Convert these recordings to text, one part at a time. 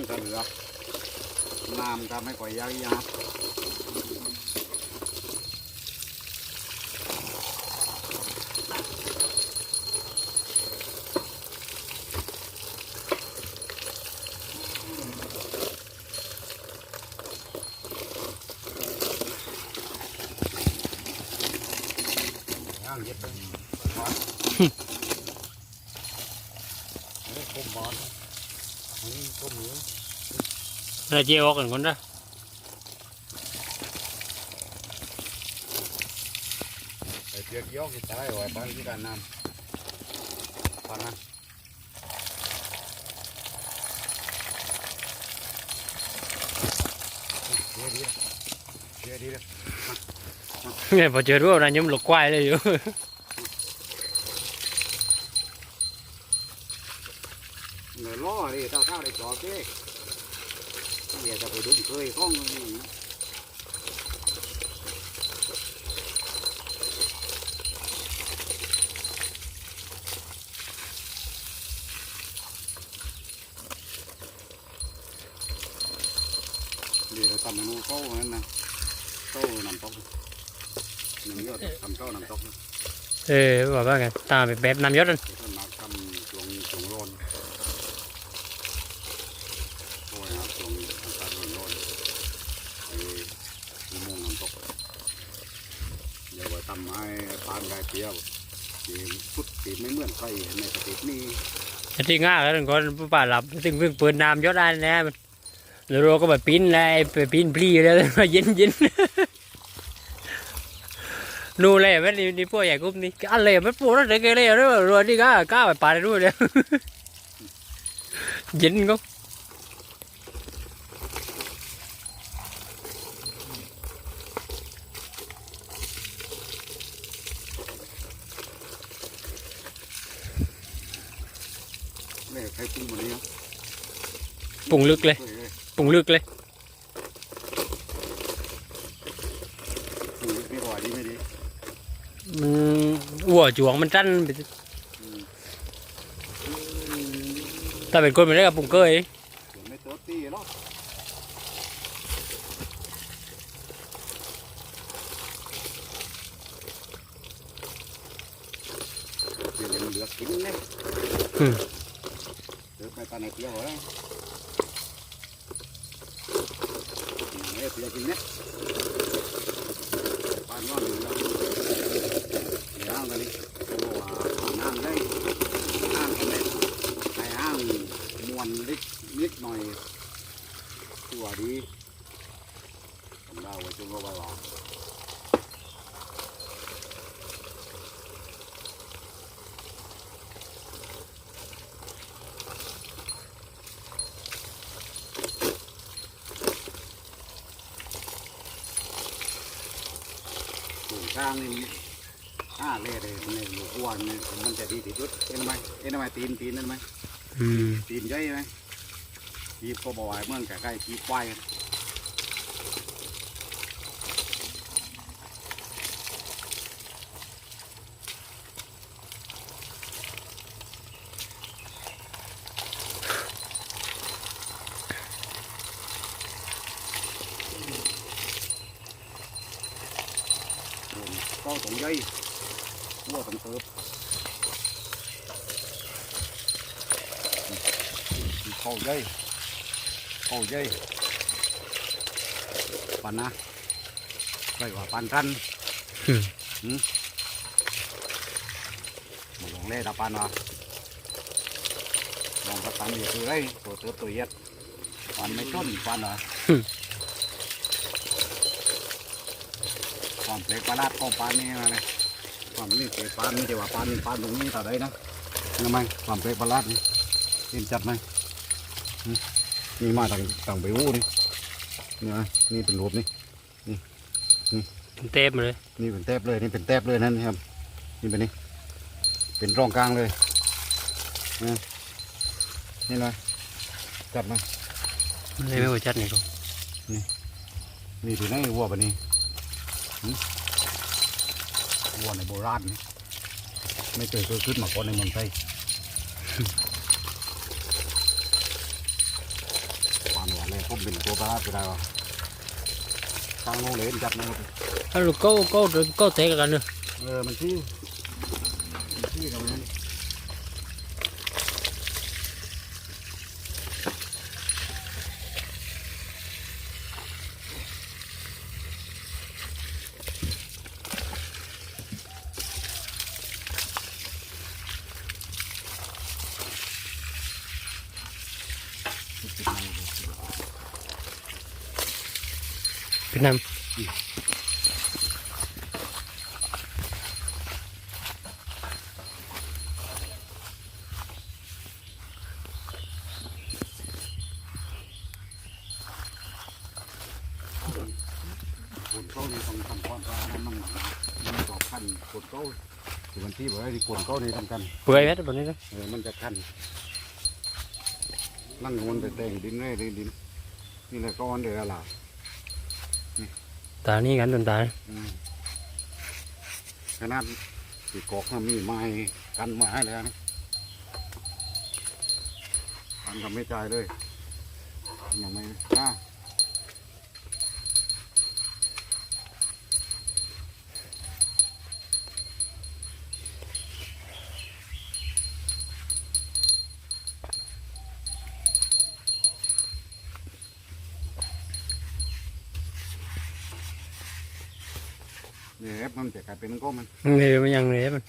างกระเหลือกน้ำก็ไม่ค่อยยากยากย่างเย็ดไปบอลนี่ก้มบอลอันนี้ก้มมือ เราเจียวออกกันคนละไอ้เปียกยอกที่ตายไว้บ้านที่การน้ำปานนะเชียร์ดีนะเชียร์ดีนะเนี่ยพอเจอรู้ว่านั่นยังหลกควายเลยอยู่ เงินล่อดิเท่าเท่าได้จอ เจ๊เดี๋ยวจะไปดุมเคยข้องนี่เดี๋ยวเราทำเมนูเข้านั่นนะเข้าน้ำตกหนึ่งยอดทำเข้าน้ำตกนะเออบอกว่าไงตามแบบน้ำยศนั่นมาทำจวงจวงโรนโอ้ยครับจวงอากาศร้อนร้อนไอ้อุโมงค์น้ำตกเดี๋ยวไว้ทำให้ปานกาย เปรี้ยวที่พุดที่ไม่เหมือนใครในประเทศนี้ที่ง่ายกันก่อนป่าหลับถึงเพิ่งเปิดน้ำยศได้นะมันแล้วเราก็ไปปิ้นเลยไปปิ้นพลีแล้วมาเย็นเย็นนู่นเลยแมันนี่นี่พวกใหญ่กุ๊บนี่อะไรมันปวดแล้วเด็กเลยแล้วรัวนี่ก็ก้าวไปป่าได้ด้วยเลยเย็นก็ เล่ใครปรุงหมดเลยปรุงลึกเลยปรุงเลยปรุงลึกเลยปรุงลึกไม่บ่อยดีไม่ดีมันอ้วจวงมันจันไปอืมถ้าเป็นคนมันได้กับปรุงเกยเดี๋ยวไม่เติร์ตี้หรอกเดี๋ยวมันเหลือกินเนี่ยอืมเดี๋ยวไปตอนไหนเที่ยวเหรอเอ้ยเที่ยวกินเนี่ยปานว่าหนึ่งแล้วย่างกันนี่เพราะว่าอ่างได้อ่างกันเลยไอ้อ่างมวนเล็กนิดหน่อยตัวดีผมเล่าไว้จนก็ไว้ว่า สูง ข้างนี่ห้าเล่เลยในหลวงอ้วนนี่มันจะดีที่สุดเห็นไหมเห็นไหมตีนตีนนั่นไหมอืมตีนใหญ่ไหมกีบก็บอกว่าเมืองใกล้ๆกีบควาย ก็ตรงใหญ่หัวตรงเติบเข้าใหญ่เข้าใหญ่ปันนะใกล้กว่าปันทันอืมมาลงเล่ตาปันวะลองกระตันอยู่คือไรตัวเติบตัวเย็ดปันไม่ต้นปันวะ ความเปลกประหลาดของปันนี่มาเลยความนี่เปลกปันไม่ใช่ว่าปันปันตรงนี้ต่อได้นะทำไมความเปลกประหลาดนี่เห็นจัดไหมอืมนี่มาต่างต่างไปวูนี่นี่นะนี่เป็นรูปนี่เต็มเลยนี่เป็นแทบเลยนี่เป็นแทบเลยนั่นครับนี่เป็นนี่เป็นร่องกลางเลยนะนี่นะจับมาไม่ไม่ไหวจัดนี่ก็นี่ถือนั่นวัวปะนี่หึ วัวในโบราณนี่ไม่เคยเกิดขึ้นมาก่อนในเมืองไทยผมเป็นตัวปลาไปได้หรอทางโน้นเลยจับนะครับ anh lục câu câu câu thế cả nữa เออมันที่มันที่ตรงนั้ น Việt Nam คนเก้านี่ต้องทำความสะอาดมันมันมันต่อขั้นคนเก้าที่วันที่บอกว่าที่คนเก้านี่ทำกัน bưởi hết bọn nó เออมันจะคันนั่งวนไปแต่งดินเรื่อยๆดินนี่แหละก้อนเดือดละ ta ni gắn tồn tại อืมขนาดตีกอกมันมีไม้กันไม้แล้วนะกันก็ไม่จ่ายเลยยังไม่กล้า มันจะกลายเป็นก็มัน เนื้อมันยังเนื้อมัน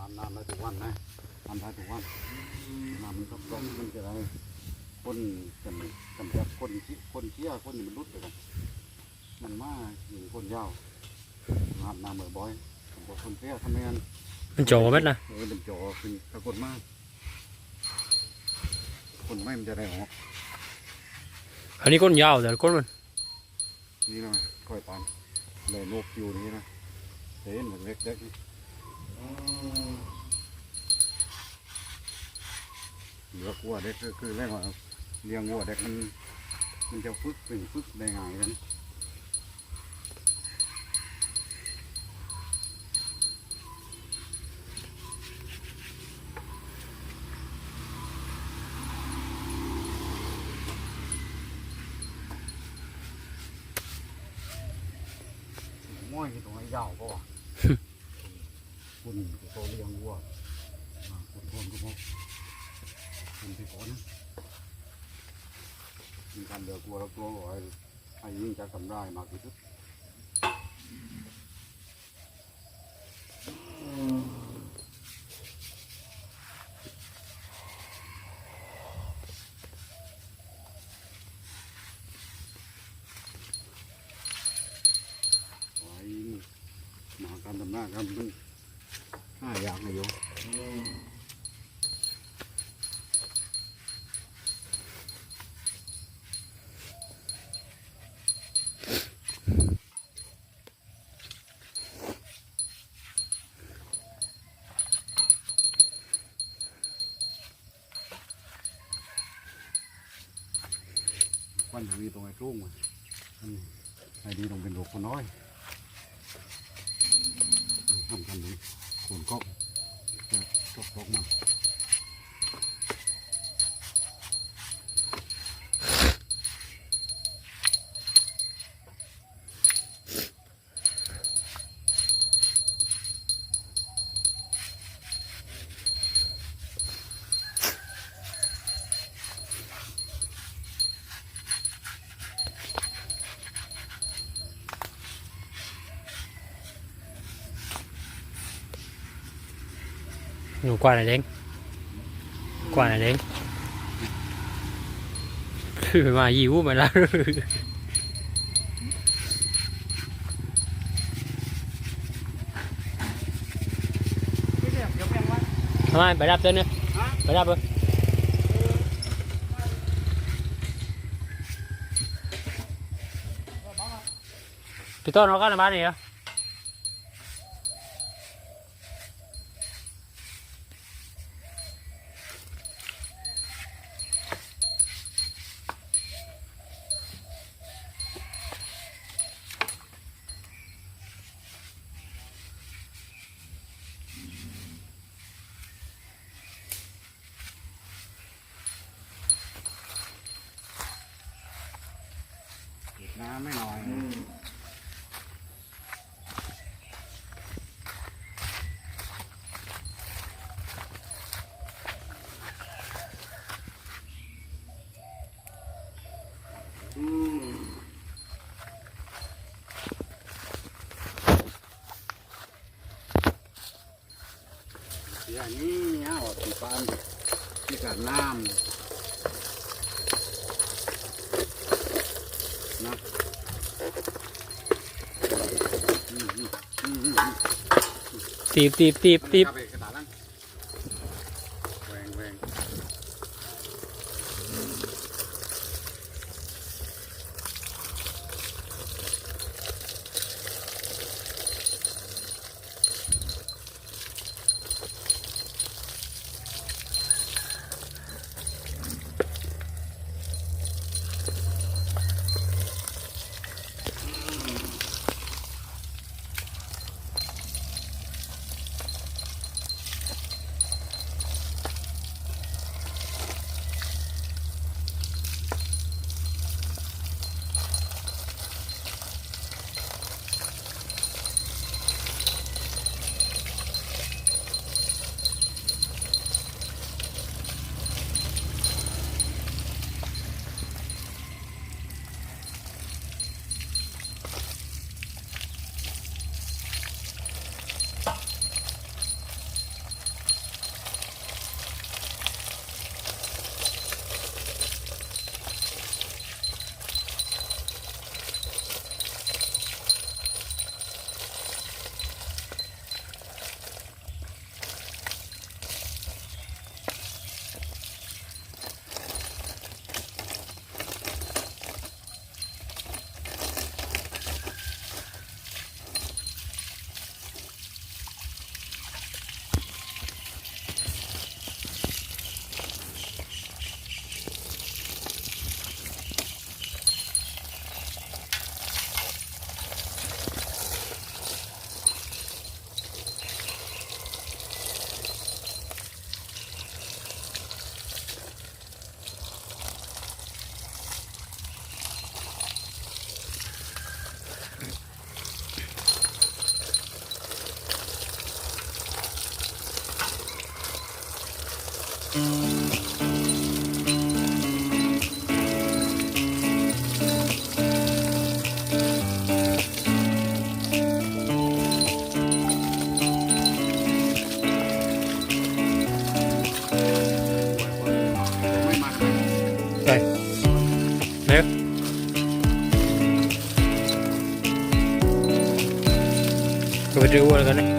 อาบน้ำได้ทุกวันนะทำได้ทุกวันน้ำมันก็ต้องมันจะอะไรคนกันกันแบบคนที่ คนเชี่ยคนนี่มันรุดไปกันมันมาอยู่คนยาวอาบน้ำบ่อยๆผมบอกคนเชี่ยทำไมงั้น mình trổ mất nè เออเป็นจอเป็นปรากฏมาก คนไม่มันจะได้ออก anh đi con dao rồi con mình นี่นะค่อยตามเลยนกอยู่นี่นะเห็นเหมือนเล็กๆนี่เหลือกวัวเด็กก็คือเรียกว่าเลี้ยงวัวเด็กมัน มันจะฝึกเป็นฝึกได้ง่ายกันม้อยที่ตรงไอ้ยาวก็คุณตัวเลี้ยงวัวอ่าคุณพ่อคุณพ่อคุณที่ก่อนนะ มีการเดือกวัวแล้วตัวไอ้ไอ้ยิ่งจะทำได้มากที่สุดไว้มาการทำหน้ากันมันห้าอย่างนะโยม วันนี้ตรงไอ้ทุ่งมันไอ้ดีตรงเป็นลูกคนน้อยทำกันนี้ขนก็จะตกตกมา หนูกว่าไหนเด้งกว่าไหนเด้งคือมายิวมาแล้วทำไมไปรับเต้นเนี่ยไปรับเลยพี่ต้นเราก็ในบ้านนี่เหรอ ไม่หน่อยอย่างนี้เนี่อาตีปันที่กับน้ำ ตีบตีบตีบตีบ เอาไป do it.